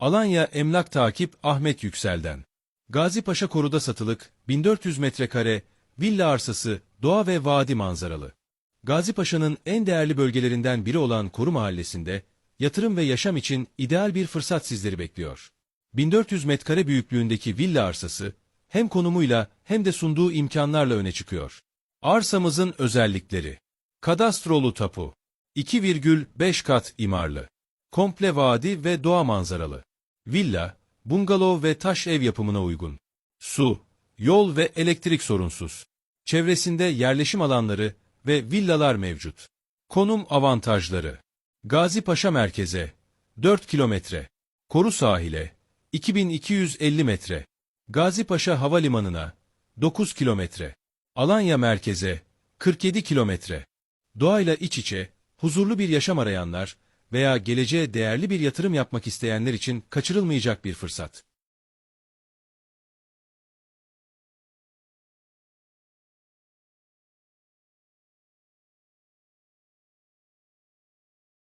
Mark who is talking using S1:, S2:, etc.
S1: Alanya Emlak Takip Ahmet Yüksel'den. Gazi Paşa Koru'da satılık 1400 metrekare villa arsası doğa ve vadi manzaralı. Gazi Paşa'nın en değerli bölgelerinden biri olan Koru Mahallesi'nde yatırım ve yaşam için ideal bir fırsat sizleri bekliyor. 1400 metkare büyüklüğündeki villa arsası hem konumuyla hem de sunduğu imkanlarla öne çıkıyor. Arsamızın özellikleri Kadastrolu tapu 2,5 kat imarlı Komple vadi ve doğa manzaralı Villa, bungalov ve taş ev yapımına uygun. Su, yol ve elektrik sorunsuz. Çevresinde yerleşim alanları ve villalar mevcut. Konum avantajları. Gazi Paşa merkeze 4 kilometre. Koru sahile 2250 metre. Gazi Paşa Havalimanı'na 9 kilometre. Alanya merkeze 47 kilometre. Doğayla iç içe, huzurlu bir yaşam arayanlar veya geleceğe değerli bir yatırım yapmak isteyenler için kaçırılmayacak bir fırsat.